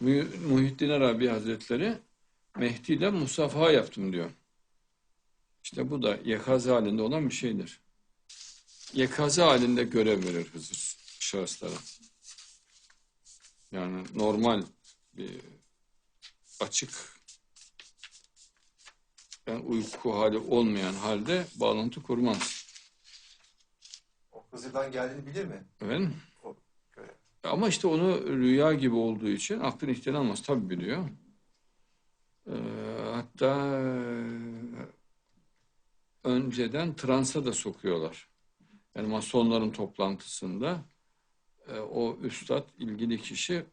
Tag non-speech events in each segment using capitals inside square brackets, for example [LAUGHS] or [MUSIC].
Mu- Muhittin Arabi Hazretleri Mehdi ile musafaha yaptım diyor. İşte bu da yekaz halinde olan bir şeydir. Yekazı halinde görev verir Hızır şahıslara. Yani normal bir açık yani uyku hali olmayan halde bağlantı kurmaz. O Hızır'dan geldiğini bilir mi? Efendim? Ama işte onu rüya gibi olduğu için aklın ihtiyaç almaz. Tabii biliyor. Ee, hatta önceden transa da sokuyorlar. Yani masonların toplantısında e, o üstad ilgili kişi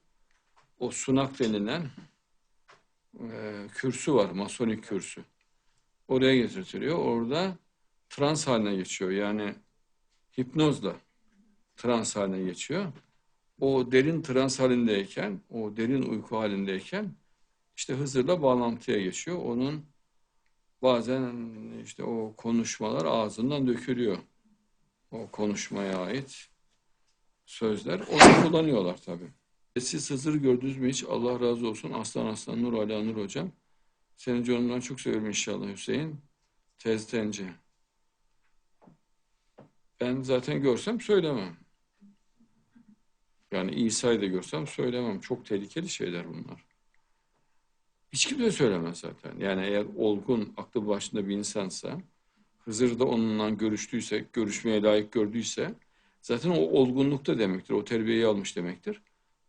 o sunak denilen e, kürsü var. Masonik kürsü. Oraya getirtiliyor. Orada trans haline geçiyor. Yani hipnozla trans haline geçiyor o derin trans halindeyken, o derin uyku halindeyken işte Hızır'la bağlantıya geçiyor. Onun bazen işte o konuşmalar ağzından dökülüyor. O konuşmaya ait sözler. Onu kullanıyorlar tabii. E Siz Hızır'ı gördünüz mü hiç? Allah razı olsun. Aslan Aslan Nur Ala Nur Hocam. Senin canından çok seviyorum inşallah Hüseyin. Teztenci. Ben zaten görsem söylemem. Yani İsa'yı da görsem söylemem. Çok tehlikeli şeyler bunlar. Hiç kimse söylemez zaten. Yani eğer olgun, aklı başında bir insansa, Hızır da onunla görüştüyse, görüşmeye layık gördüyse, zaten o olgunlukta demektir. O terbiyeyi almış demektir.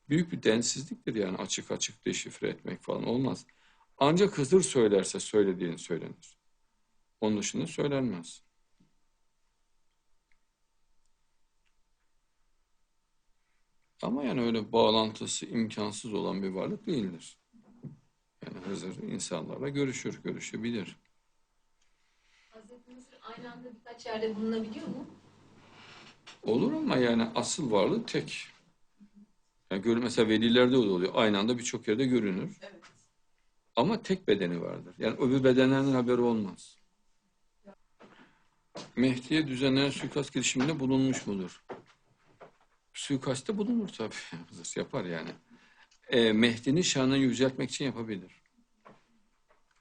Büyük bir densizliktir yani açık açık deşifre etmek falan olmaz. Ancak Hızır söylerse söylediğini söylenir. Onun dışında söylenmez. Ama yani öyle bağlantısı imkansız olan bir varlık değildir. Yani Hızır insanlarla görüşür, görüşebilir. Hazreti Mısır aynı anda birkaç yerde bulunabiliyor mu? Olur ama yani asıl varlığı tek. Yani gör, mesela velilerde de oluyor. Aynı anda birçok yerde görünür. Evet. Ama tek bedeni vardır. Yani öbür bedenlerden haberi olmaz. Mehdi'ye düzenlenen suikast girişiminde bulunmuş mudur? Suikastte bulunur tabii. [LAUGHS] Yapar yani. E, Mehdi'nin şanını yüceltmek için yapabilir.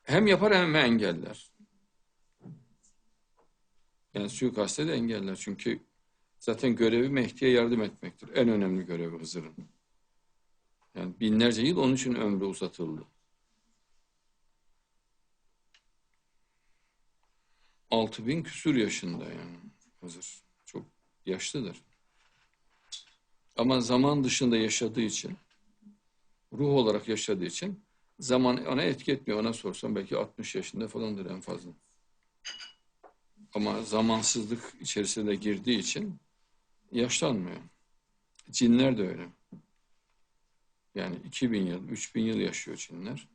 Hem yapar hem engeller. Yani suikaste de engeller. Çünkü zaten görevi Mehdi'ye yardım etmektir. En önemli görevi Hızır'ın. Yani binlerce yıl onun için ömrü uzatıldı. Altı bin küsur yaşında yani Hızır. Çok yaşlıdır. Ama zaman dışında yaşadığı için, ruh olarak yaşadığı için zaman ona etki etmiyor. Ona sorsam belki 60 yaşında falandır en fazla. Ama zamansızlık içerisine girdiği için yaşlanmıyor. Cinler de öyle. Yani 2000 yıl, 3000 yıl yaşıyor cinler.